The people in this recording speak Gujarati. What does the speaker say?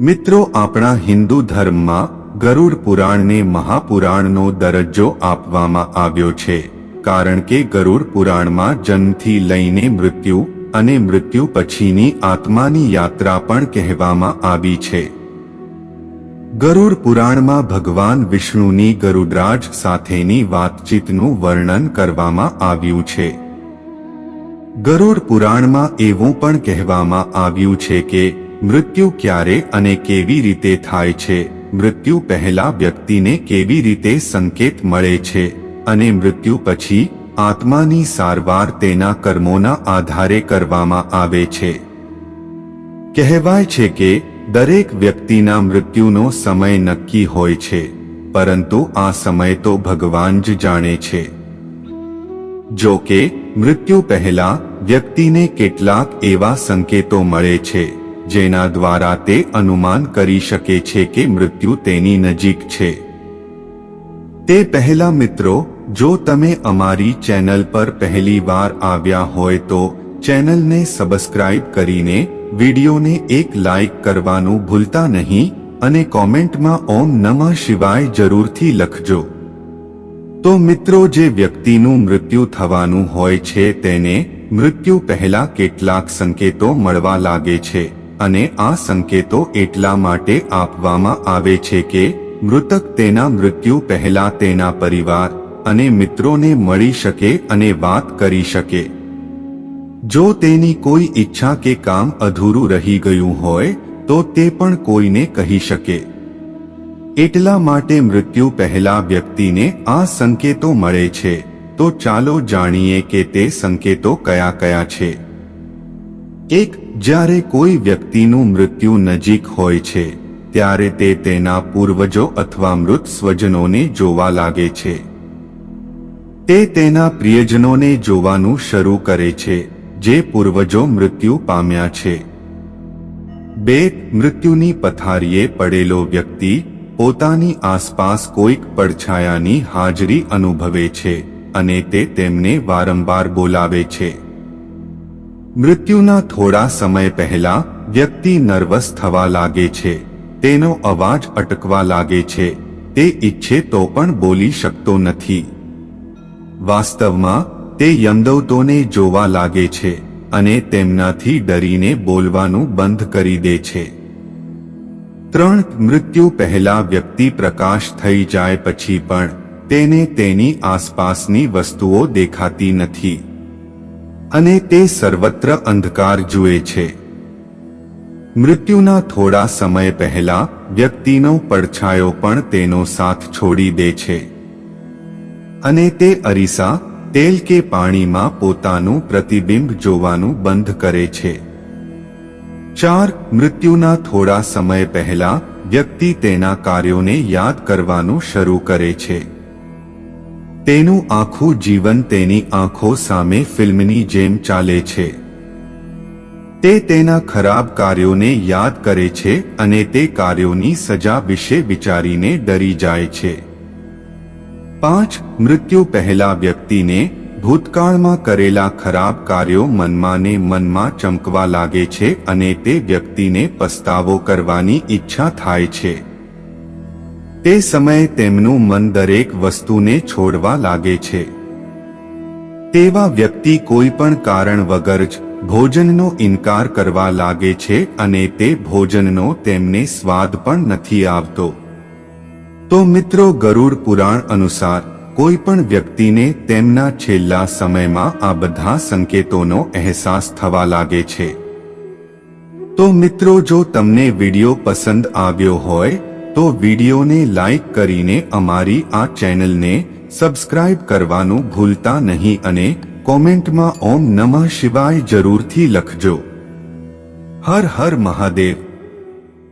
મિત્રો, આપણા હિન્દુ ધર્મમાં ગરુડ પુરાણને મહાપુરાણનો દરજ્જો આપવામાં આવ્યો છે, કારણ કે ગરુડ પુરાણમાં જન્મથી લઈને મૃત્યુ અને મૃત્યુ પછીની આત્માની યાત્રા પણ કહેવામાં આવી છે. ગરુડ પુરાણમાં ભગવાન વિષ્ણુની ગરુડરાજ સાથેની વાતચીતનું વર્ણન કરવામાં આવ્યું છે. ગરુડ પુરાણમાં એવું પણ કહેવામાં આવ્યું છે કે મૃત્યુ ક્યારે અને કેવી રીતે થાય છે? મૃત્યુ પહેલા વ્યક્તિને કેવી રીતે સંકેત મળે છે? અને મૃત્યુ પછી આત્માની સારવાર તેના કર્મોના આધારે કરવામાં આવે છે. કહેવાય છે કે દરેક વ્યક્તિના મૃત્યુનો સમય નક્કી હોય છે, પરંતુ આ સમય તો ભગવાન જ જાણે છે. જો કે મૃત્યુ પહેલા વ્યક્તિને કેટલાક એવા સંકેતો મળે છે. જેના દ્વારા તે અનુમાન કરી શકે છે કે મૃત્યુ તેની નજીક છે. તે પહેલા મિત્રો, જો તમે અમારી ચેનલ પર પહેલી વાર આવ્યા હોય તો ચેનલને સબસ્ક્રાઇબ કરીને વિડીયોને એક લાઇક કરવાનું ભૂલતા નહીં અને કોમેન્ટમાં ઓમ નમઃ શિવાય જરૂરથી લખજો. તો મિત્રો, જે વ્યક્તિનું મૃત્યુ થવાનું હોય છે તેને મૃત્યુ પહેલા કેટલાક સંકેતો મળવા લાગે છે. અને આ સંકેતો એટલા માટે આપવામાં આવે છે કે, મૃતક તેના મૃત્યુ પહેલા તેના પરિવાર અને મિત્રોને મળી શકે અને વાત કરી શકે. જો તેની કોઈ ઈચ્છા કે કામ અધૂરું રહી ગયું હોય, તો તે પણ કોઈને કહી શકે. એટલા માટે મૃત્યુ પહેલા વ્યક્તિને આ સંકેતો મળે છે. તો ચાલો જાણીએ કે તે સંકેતો કયા કયા છે. એક જ્યારે કોઈ વ્યક્તિનું મૃત્યુ નજીક હોય છે, ત્યારે તે તેના પૂર્વજો અથવા મૃત સ્વજનોને જોવા લાગે છે. તે તેના પ્રિયજનોને જોવાનું શરૂ કરે છે, જે પૂર્વજો મૃત્યુ પામ્યા છે. બે મૃત્યુની પથારીએ પડેલો વ્યક્તિ પોતાની આસપાસ કોઈક પડછાયાની હાજરી અનુભવે છે અને તે તેમને વારંવાર બોલાવે છે. મૃત્યુના થોડા સમય પહેલા વ્યક્તિ નર્વસ થવા લાગે છે. તેનો અવાજ અટકવા લાગે છે. તે ઈચ્છે તો પણ બોલી શકતો નથી. વાસ્તવમાં, તે યમદૌતોને જોવા લાગે છે અને તેમનાથી ડરીને બોલવાનું બંધ કરી દે છે. ત્રણ મૃત્યુ પહેલા વ્યક્તિ પ્રકાશ થઈ જાય પછી પણ તેને તેની આસપાસની વસ્તુઓ દેખાતી નથી. અને તે સર્વત્ર અંધકાર જુએ છે. મૃત્યુના થોડા સમય પહેલા વ્યક્તિનો પડછાયો પણ તેનો સાથ છોડી દે છે. અને તે અરીસા તેલ કે પાણીમાં પોતાનું પ્રતિબિંબ જોવાનું બંધ કરે છે. ચાર મૃત્યુના થોડા સમય પહેલા વ્યક્તિ તેના કાર્યોને યાદ કરવાનું શરૂ કરે છે. તેનું આખું જીવન તેની આંખો સામે ફિલ્મની જેમ ચાલે છે. તે તેના ખરાબ કાર્યોને યાદ કરે છે અને તે કાર્યોની સજા વિશે વિચારીને ડરી જાય છે. પાંચ, મૃત્યુ પહેલા વ્યક્તિને ભૂતકાળમાં કરેલા ખરાબ કાર્યો મનમાં ને મનમાં ચમકવા લાગે છે અને તે વ્યક્તિને પસ્તાવો કરવાની ઈચ્છા થાય છે. તે સમયે તેમનું મન દરેક વસ્તુને છોડવા લાગે છે. તેવા વ્યક્તિ કોઈ પણ કારણ વગર જ ભોજનનો ઇનકાર કરવા લાગે છે અને તે ભોજનનો તેમને સ્વાદ પણ નથી આવતો. તો મિત્રો ગરુડ પુરાણ અનુસાર, કોઈ પણ વ્યક્તિને તેમના છેલ્લા સમયમાં આ બધા સંકેતોનો અહેસાસ થવા લાગે છે. તો મિત્રો જો તમને વિડિયો પસંદ આવ્યો હોય તો વિડીયોને લાઇક કરીને અમારી આ ચેનલને સબસ્ક્રાઇબ કરવાનું ભૂલતા નહીં અને કોમેન્ટમાં ઓમ નમઃ શિવાય જરૂરથી લખજો. હર હર મહાદેવ.